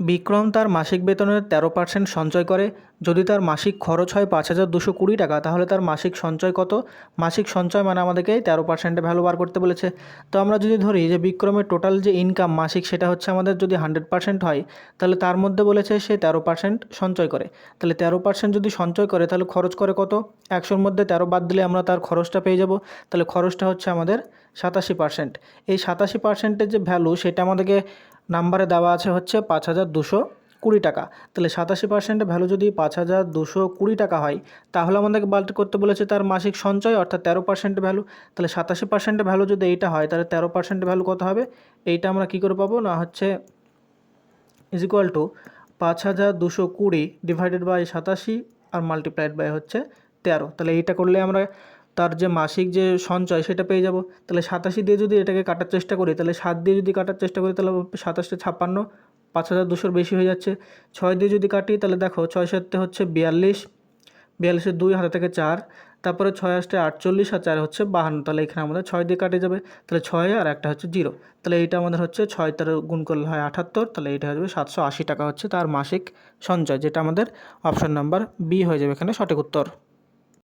বিক্রম তার মাসিক বেতনের তেরো পার্সেন্ট সঞ্চয় করে। যদি তার মাসিক খরচ হয় পাঁচ হাজার দুশো কুড়ি টাকা, তাহলে তার মাসিক সঞ্চয় কত? মাসিক সঞ্চয় মানে আমাদেরকে তেরো পার্সেন্টে ভ্যালু বার করতে বলেছে। তো আমরা যদি ধরি যে বিক্রমের টোটাল যে ইনকাম মাসিক সেটা হচ্ছে আমাদের যদি হান্ড্রেড পার্সেন্ট হয়, তাহলে তার মধ্যে বলেছে সে তেরো পার্সেন্ট সঞ্চয় করে। তাহলে তেরো পার্সেন্ট যদি সঞ্চয় করে, তাহলে খরচ করে কত? একশোর মধ্যে তেরো বাদ দিলে আমরা তার খরচটা পেয়ে যাব। তাহলে খরচটা হচ্ছে আমাদের সাতাশি পার্সেন্ট। এই সাতাশি পার্সেন্টের যে ভ্যালু সেটা আমাদেরকে নাম্বারে দেওয়া আছে হচ্ছে পাঁচ হাজার দুশো কুড়ি টাকা। তাহলে সাতাশি পার্সেন্টের ভ্যালু যদি পাঁচ হাজার দুশো কুড়ি টাকা হয়, তাহলে আমাদেরকে বাল্ট করতে বলেছে তার মাসিক সঞ্চয়, অর্থাৎ তেরো পার্সেন্ট ভ্যালু তাহলে সাতাশি পার্সেন্টের ভ্যালু যদি এইটা হয়, তাহলে তেরো পার্সেন্ট ভ্যালু কত হবে? এইটা আমরা কী করে পাবো? না, হচ্ছে ইজ ইকুয়াল টু পাঁচ হাজার দুশো কুড়ি ডিভাইডেড বাই সাতাশি আর মাল্টিপ্লাইড বাই হচ্ছে তেরো। তাহলে এইটা করলে আমরা তার যে মাসিক যে সঞ্চয় সেটা পেয়ে যাব। তাহলে সাতাশি দিয়ে যদি এটাকে কাটার চেষ্টা করি, তাহলে সাত দিয়ে যদি কাটার চেষ্টা করি, তাহলে সাতাশটা ছাপ্পান্ন, পাঁচ হাজার দুশোর বেশি হয়ে যাচ্ছে। ছয় দিয়ে যদি কাটি, তাহলে দেখো ছয় সাতে হচ্ছে বিয়াল্লিশ বিয়াল্লিশের দুই, হাতে থেকে চার, তারপরে ছয় আসতে আটচল্লিশ আর চার হচ্ছে বাহান্ন, তাহলে এখানে আমাদের ছয় দিয়ে কাটে যাবে। তাহলে ছয় আর একটা হচ্ছে জিরো, তাহলে এইটা আমাদের হচ্ছে ছয় তার গুণ করলে হয় আটাত্তর, তাহলে এইটা হয়ে যাবে সাতশো আশি টাকা হচ্ছে তার মাসিক সঞ্চয়, যেটা আমাদের অপশন নাম্বার বি হয়ে যাবে এখানে সঠিক উত্তর।